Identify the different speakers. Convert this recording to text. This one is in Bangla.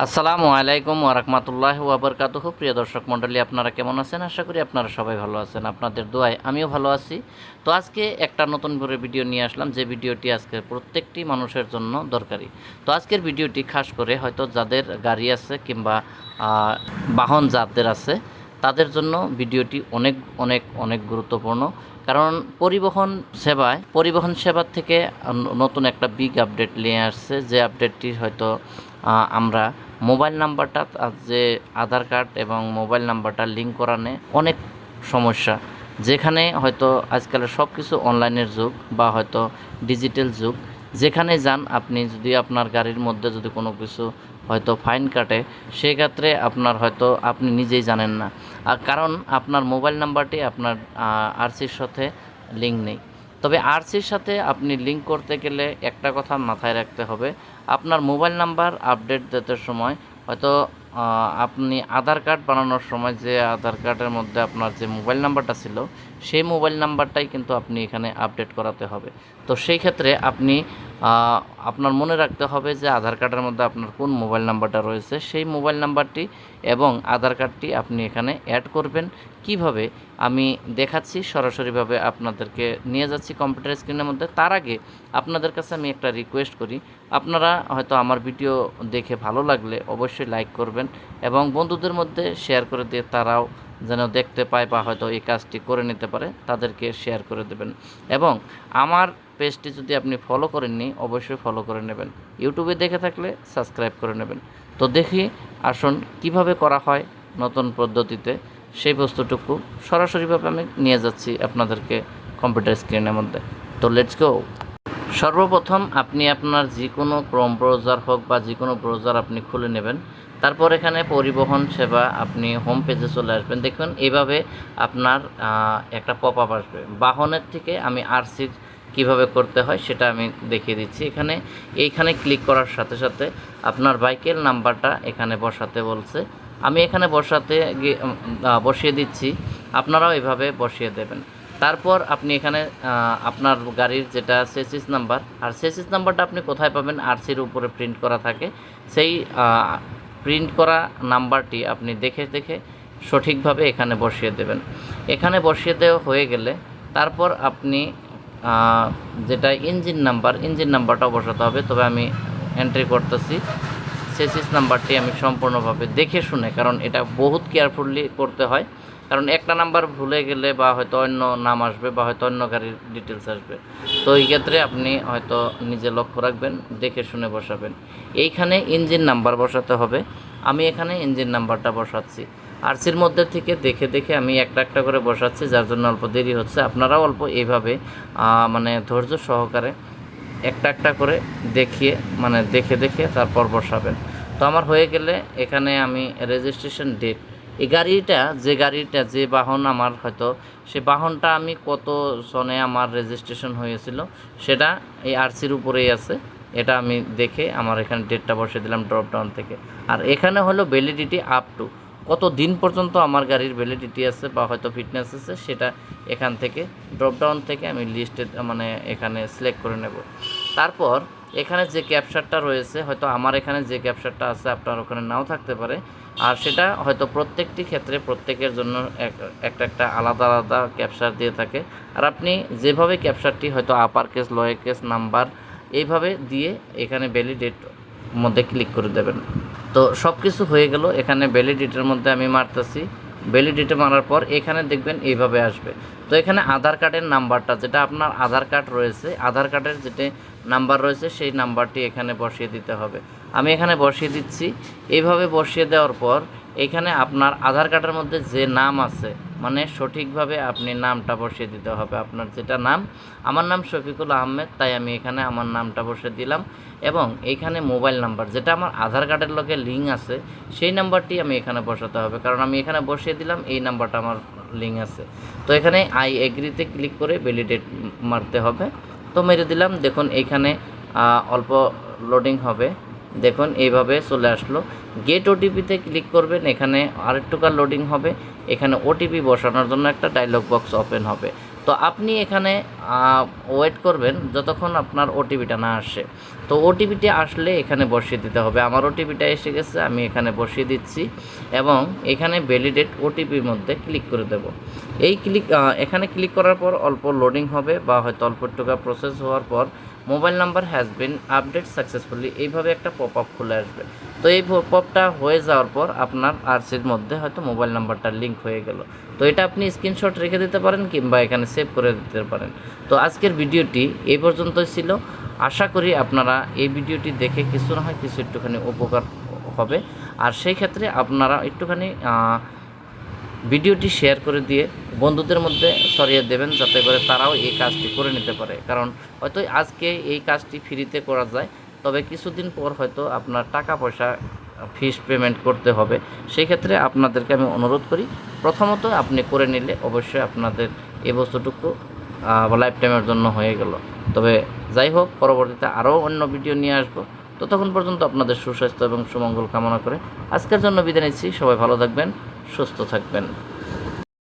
Speaker 1: আসসালামু আলাইকুম ওরহমতুল্লাহ ওবরকাতুহু প্রিয় দর্শক মণ্ডলী, আপনারা কেমন আছেন? আশা করি আপনারা সবাই ভালো আছেন। আপনাদের দোয়ায় আমিও ভালো আছি। তো আজকে একটা নতুন করে ভিডিও নিয়ে আসলাম। যে ভিডিওটি আজকে প্রত্যেকটি মানুষের জন্য দরকারি। তো আজকের ভিডিওটি খাস করে হয়তো যাদের গাড়ি আছে কিংবা বাহন যাদের আছে তাদের জন্য ভিডিওটি অনেক অনেক অনেক গুরুত্বপূর্ণ। কারণ পরিবহন সেবায়, পরিবহন সেবার থেকে নতুন একটা বিগ আপডেট নিয়ে আসছে। যে আপডেটটি হয়তো আমরা মোবাইল নাম্বারটা যে আধার কার্ড এবং মোবাইল নাম্বারটা লিঙ্ক করানে অনেক সমস্যা। যেখানে হয়তো আজকালের সব কিছু অনলাইনের যুগ বা হয়তো ডিজিটাল যুগ। যেখানে যান, আপনি যদি আপনার গাড়ির মধ্যে যদি কোনো কিছু হয়তো ফাইন কাটে, সেক্ষেত্রে আপনার হয়তো আপনি নিজেই জানেন না। আর কারণ আপনার মোবাইল নাম্বারটি আপনার আরসির সাথে লিঙ্ক নেই। তবে আরসির সাথে আপনি লিঙ্ক করতে গেলে একটা কথা মাথায় রাখতে হবে, আপনার মোবাইল নাম্বার আপডেট দিতে সময় হয়তো আপনি আধার কার্ড বানানোর সময় যে আধার কার্ডের মধ্যে আপনার যে মোবাইল নাম্বারটা ছিল, সেই মোবাইল নাম্বারটাই কিন্তু আপনি এখানে আপডেট করাতে হবে। তো সেই ক্ষেত্রে আপনি আপনার মনে রাখতে হবে যে আধার কার্ডের মধ্যে আপনার কোন মোবাইল নাম্বারটা রয়েছে, সেই মোবাইল নাম্বারটি এবং আধার কার্ডটি আপনি এখানে অ্যাড করবেন। কীভাবে? আমি দেখাচ্ছি, সরাসরিভাবে আপনাদেরকে নিয়ে যাচ্ছি কম্পিউটার স্ক্রিনের মধ্যে। তার আগে আপনাদের কাছে আমি একটা রিকোয়েস্ট করি। আপনারা হয়তো আমার ভিডিও দেখে ভালো লাগলে অবশ্যই লাইক করবেন। এবং বন্ধুদের মধ্যে শেয়ার করে দিয়ে তারাও যেন দেখতে পায় বা হয়তো এই কাজটি করে নিতে পারে, তাদেরকে শেয়ার করে দেবেন। এবং আমার পেজটি যদি আপনি ফলো করেননি, অবশ্যই ফলো করে নেবেন। ইউটিউবে দেখে থাকলে সাবস্ক্রাইব করে নেবেন। তো দেখি আসুন কীভাবে করা হয় নতুন পদ্ধতিতে। সেই বস্তুটুকু সরাসরিভাবে আমি নিয়ে যাচ্ছি আপনাদেরকে কম্পিউটার স্ক্রিনের মধ্যে। তো লেটস গো সর্বপ্রথম আপনি আপনার যে কোনো ক্রোম ব্রাউজার হোক বা যে কোনো ব্রাউজার আপনি খুলে নেবেন। তারপর এখানে পরিবহন সেবা আপনি হোম পেজে চলে আসবেন। দেখুন, এইভাবে আপনার একটা পপ আপ আসবে। বাহনের থেকে আমি আরসি কীভাবে করতে হয় সেটা আমি দেখিয়ে দিচ্ছি। এখানে, এইখানে ক্লিক করার সাথে সাথে আপনার বাইকের নাম্বারটা এখানে বসাতে বলছে। আমি এখানে বসাতে বসিয়ে দিচ্ছি। আপনারাও এভাবে বসিয়ে দেবেন। তারপর আপনি এখানে আপনার গাড়ির যেটা সেসিস নাম্বার, আর সেসিস নাম্বারটা আপনি কোথায় পাবেন? আরসির উপরে প্রিন্ট করা থাকে। সেই প্রিন্ট করা নাম্বারটি আপনি দেখে দেখে সঠিকভাবে এখানে বসিয়ে দেবেন। এখানে বসিয়ে দেওয়া হয়ে গেলে তারপর আপনি যেটা ইঞ্জিন নাম্বার, ইঞ্জিন নাম্বারটাও বসাতে হবে। তবে আমি এন্ট্রি করতেছি। সেসিস নাম্বারটি আমি সম্পূর্ণভাবে দেখে শুনে, কারণ এটা বহুত কেয়ারফুলি করতে হয়। কারণ একটা নাম্বার ভুলে গেলে বা হয়তো অন্য নাম আসবে বা হয়তো অন্য গাড়ির ডিটেলস আসবে। তো এই ক্ষেত্রে আপনি হয়তো নিজে লক্ষ্য রাখবেন, দেখে শুনে বসাবেন। এইখানে ইঞ্জিন নাম্বার বসাতে হবে। আমি এখানে ইঞ্জিন নাম্বারটা বসাচ্ছি। আরসির মধ্যে থেকে দেখে দেখে আমি একটা একটা করে বসাচ্ছি, যার জন্য অল্প দেরি হচ্ছে। আপনারাও অল্প এইভাবে মানে ধৈর্য সহকারে একটা একটা করে দেখিয়ে মানে দেখে দেখে তারপর বসাবেন। তো আমার হয়ে গেলে এখানে আমি রেজিস্ট্রেশন ডেট এই গাড়িটা, যে গাড়িটা, যে বাহন আমার হয়তো, সে বাহনটা আমি কত সনে আমার রেজিস্ট্রেশন হয়েছিল, সেটা এই আরসির উপরেই আছে। এটা আমি দেখে আমার এখানে ডেটটা বসে দিলাম ড্রপ ডাউন থেকে। আর এখানে হলো ভ্যালিডিটি আপ টু কত দিন পর্যন্ত আমার গাড়ির ভ্যালিডিটি আছে বা হয়তো ফিটনেস আছে, সেটা এখান থেকে ড্রপ ডাউন থেকে আমি লিস্টে মানে এখানে সিলেক্ট করে নেব। তারপর এখানে যে ক্যাপচারটা রয়েছে, হয়তো আমার এখানে যে ক্যাপচারটা আছে, আপনার ওখানে নাও থাকতে পারে। আর সেটা হয়তো প্রত্যেকটি ক্ষেত্রে প্রত্যেকের জন্য এক- একটা একটা আলাদা আলাদা ক্যাপচার দিয়ে থাকে। আর আপনি যেভাবে ক্যাপচারটি হয়তো upper case lower case number এইভাবে দিয়ে এখানে ভ্যালিডেট মধ্যে ক্লিক করে দেবেন। তো সব কিছু হয়ে গেল, এখানে ভ্যালিডিটির মধ্যে আমি মারতেছি। ভ্যালিডিটি মারার পর এখানে দেখবেন এইভাবে আসবে। তো এখানে আধার কার্ডের নাম্বারটা যেটা আপনার আধার কার্ড রয়েছে, আধার কার্ডের যেটা নাম্বার রয়েছে, সেই নাম্বারটি এখানে বসিয়ে দিতে হবে। আমি এখানে বসিয়ে দিচ্ছি। এইভাবে বসিয়ে দেওয়ার পর এখানে আপনার আধার কার্ডের মধ্যে যে নাম আছে মানে সঠিকভাবে আপনি নামটা বসিয়ে দিতে হবে আপনার যেটা নাম। আমার নাম শফিকুল আহমেদ, তাই আমি এখানে আমার নামটা বসিয়ে দিলাম। এবং এইখানে মোবাইল নাম্বার, যেটা আমার আধার কার্ডের লগে লিঙ্ক আছে, সেই নাম্বারটি আমি এখানে বসাতে হবে। কারণ আমি এখানে বসিয়ে দিলাম, এই নাম্বারটা আমার লিঙ্ক আছে। তো এখানে আই এগ্রিতে ক্লিক করে ভ্যালিডেট মারতে হবে। তো মেরে দিলাম। দেখুন এইখানে আহ, অল্প লোডিং হবে। দেখুন এইভাবে চলে আসলো। গেট ওটিপিতে ক্লিক করবেন। এখানে আরেকটুকার লোডিং হবে। এখানে ওটিপি বসানোর জন্য একটা ডায়লগ বক্স ওপেন হবে। তো আপনি এখানে ওয়েট করবেন যতক্ষণ আপনার ওটিপিটা না আসে। তো ওটিপিটি আসলে এখানে বসিয়ে দিতে হবে। আমার ওটিপিটা এসে গেছে আমি এখানে বসিয়ে দিচ্ছি এবং এখানে ভ্যালিডেট ওটিপির মধ্যে ক্লিক করে দেব। এই ক্লিক এখানে ক্লিক করার পর অল্প লোডিং হবে বা হয়তো অল্প টাকা প্রসেস হওয়ার পর mobile number has been updated successfully এইভাবে একটা পপ আপ খুলে আসবে। তো এই পপটা হয়ে যাওয়ার পর আপনার আরসির মধ্যে হয়তো মোবাইল নাম্বারটা লিঙ্ক হয়ে গেল। তো এটা আপনি স্ক্রিনশট রেখে দিতে পারেন কিংবা এখানে সেভ করে দিতে পারেন। তো আজকের ভিডিওটি এই পর্যন্তই ছিল। আশা করি আপনারা এই ভিডিওটি দেখে কিছু না হয় কিছু একটুখানি উপকার হবে। আর সেই ক্ষেত্রে আপনারা একটুখানি ভিডিওটি শেয়ার করে দিয়ে বন্ধুদের মধ্যে সরিয়ে দেবেন যাতে করে তারাও এই কাজটি করে নিতে পারে। কারণ হয়তো আজকে এই কাজটি ফ্রিতে করা যায়, তবে কিছুদিন পর হয়তো আপনার টাকা পয়সা ফিস পেমেন্ট করতে হবে। সেই ক্ষেত্রে আপনাদেরকে আমি অনুরোধ করি, প্রথমত আপনি করে নিলে অবশ্যই আপনাদের এই বস্তুটুকু লাইফ টাইমের জন্য হয়ে গেল। তবে যাই হোক, পরবর্তীতে আরও অন্য ভিডিও নিয়ে আসব। ততক্ষণ পর্যন্ত আপনাদের সুস্বাস্থ্য এবং সুমঙ্গল কামনা করে আজকের জন্য বিদায় নিচ্ছি। সবাই ভালো থাকবেন। সুস্থ থাকবেন।